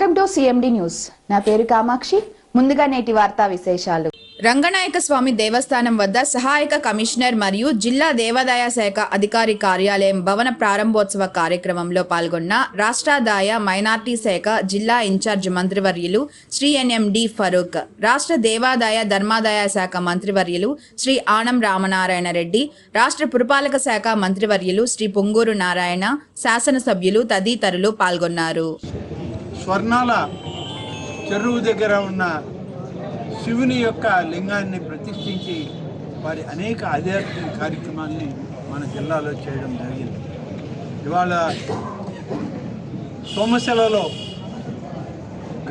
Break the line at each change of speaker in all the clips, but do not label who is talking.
Welcome to CMD news. నా పేరు కామాక్షి. ముందుగా నేటి వార్తా విశేషాలు.
రంగనాయక స్వామి దేవస్థానం వద్ద సహాయక కమిషనర్ మరియు జిల్లా దేవాదాయ శాఖ అధికారి కార్యాలయం భవన ప్రారంభోత్సవ కార్యక్రమంలో పాల్గొన్న రాష్ట్రాదాయ మైనార్టీ శాఖ జిల్లా ఇన్ఛార్జ్ మంత్రివర్యులు శ్రీ ఎన్ఎండి ఫరూక్ రాష్ట్ర దేవాదాయ ధర్మాదాయ శాఖ మంత్రివర్యులు శ్రీ ఆనం రామనారాయణ రెడ్డి రాష్ట్ర పురపాలక శాఖ మంత్రివర్యులు శ్రీ పొంగూరు నారాయణ శాసనసభ్యులు తదితరులు పాల్గొన్నారు.
స్వర్ణాల చెరువు దగ్గర ఉన్న శివుని యొక్క లింగాన్ని ప్రతిష్ఠించి వారి అనేక ఆధ్యాత్మిక కార్యక్రమాల్ని మన జిల్లాలో చేయడం జరిగింది. ఇవాళ సోమశిలలో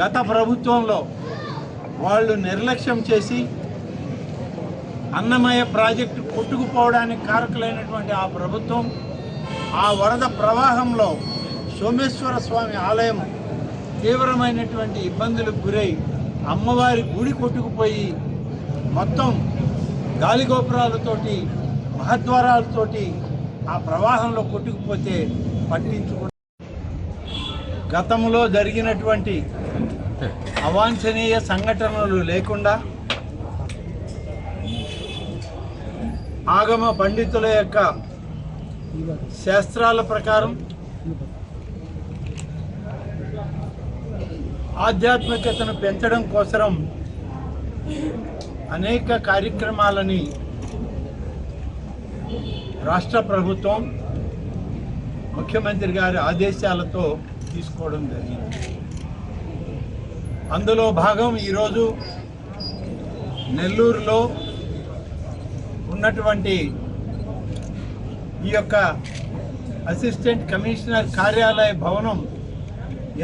గత ప్రభుత్వంలో వాళ్ళు నిర్లక్ష్యం చేసి అన్నమయ్య ప్రాజెక్టు కొట్టుకుపోవడానికి కారకులైనటువంటి ఆ ప్రభుత్వం ఆ వరద ప్రవాహంలో సోమేశ్వర స్వామి ఆలయం తీవ్రమైనటువంటి ఇబ్బందులకు గురై అమ్మవారి గుడి కొట్టుకుపోయి మొత్తం గాలిగోపురాలతోటి మహద్వారాలతోటి ఆ ప్రవాహంలో కొట్టుకుపోతే పట్టించుకు గతంలో జరిగినటువంటి అవాంఛనీయ సంఘటనలు లేకుండా ఆగమ పండితుల యొక్క శాస్త్రాల ప్రకారం ఆధ్యాత్మికతను పెంచడం కోసం అనేక కార్యక్రమాలని రాష్ట్ర ప్రభుత్వం ముఖ్యమంత్రి గారి ఆదేశాలతో తీసుకోవడం జరిగింది. అందులో భాగం ఈరోజు నెల్లూరులో ఉన్నటువంటి ఈ యొక్క అసిస్టెంట్ కమిషనర్ కార్యాలయ భవనం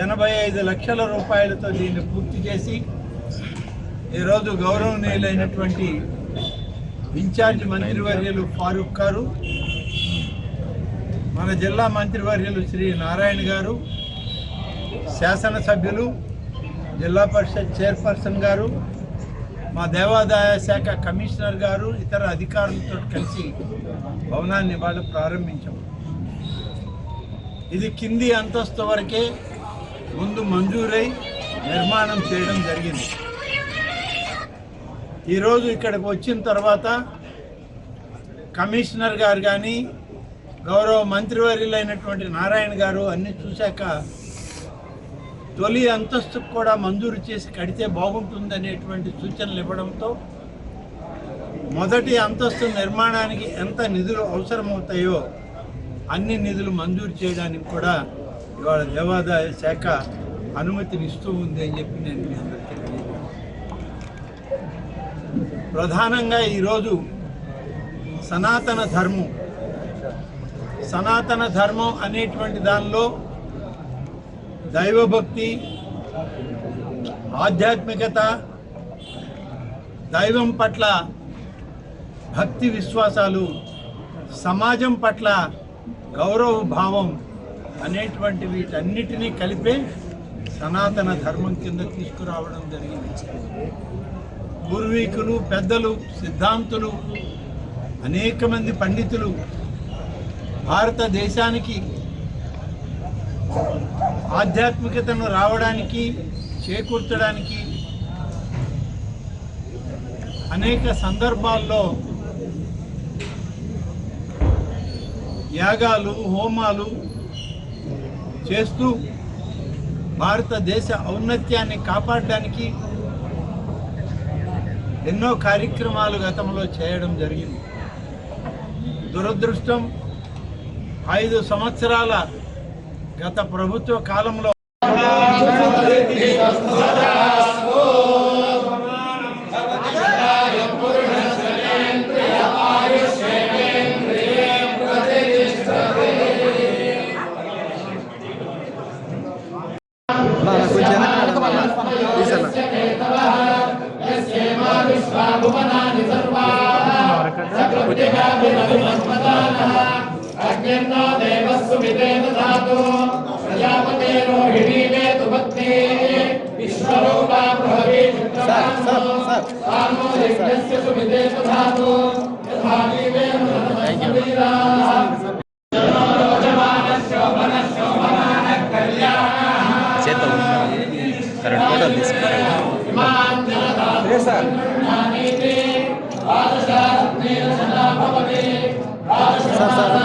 ఎనభై ఐదు లక్షల రూపాయలతో దీన్ని పూర్తి చేసి ఈరోజు గౌరవనీయులైనటువంటి ఇన్ఛార్జ్ మంత్రివర్యులు ఫారూక్ గారు మన జిల్లా మంత్రివర్యులు శ్రీ నారాయణ గారు శాసనసభ్యులు జిల్లా పరిషత్ చైర్పర్సన్ గారు మా దేవాదాయ శాఖ కమిషనర్ గారు ఇతర అధికారులతో కలిసి భవనాన్ని వాళ్ళు ప్రారంభించాం. ఇది కింది అంతస్తు వరకే ముందు మంజూరై నిర్మాణం చేయడం జరిగింది. ఈరోజు ఇక్కడికి వచ్చిన తర్వాత కమిషనర్ గారు కానీ గౌరవ మంత్రివర్యులైనటువంటి నారాయణ గారు అన్ని చూశాక తొలి అంతస్తుకు కూడా మంజూరు చేసి కడితే బాగుంటుందనేటువంటి సూచనలు ఇవ్వడంతో మొదటి అంతస్తు నిర్మాణానికి ఎంత నిధులు అవసరమవుతాయో అన్ని నిధులు మంజూరు చేయడానికి కూడా ఇవాళ దేవాదాయ శాఖ అనుమతినిస్తూ ఉంది అని చెప్పి నేను మీ అందరికీ ప్రధానంగా ఈరోజు సనాతన ధర్మం సనాతన ధర్మం అనేటువంటి దానిలో దైవభక్తి ఆధ్యాత్మికత దైవం పట్ల భక్తి విశ్వాసాలు సమాజం పట్ల గౌరవ భావం అనేటువంటి వీటన్నిటినీ కలిపే సనాతన ధర్మం కింద తీసుకురావడం జరిగింది. పూర్వీకులు పెద్దలు సిద్ధాంతులు అనేక మంది పండితులు భారతదేశానికి ఆధ్యాత్మికతను రావడానికి చేకూర్చడానికి అనేక సందర్భాల్లో యాగాలు హోమాలు చేస్తూ భారతదేశ ఔన్నత్యాన్ని కాపాడడానికి ఎన్నో కార్యక్రమాలు గతంలో చేయడం జరిగింది. దురదృష్టం ఐదు సంవత్సరాల గత ప్రభుత్వ కాలంలో
देव धातु प्रजापते रोहिणी में तु पत्नी विश्वरूपा प्रहरी सामो
यज्ञस्य सुमिते धातु यथा देवे Current order this
yes, sir. Sir, sir.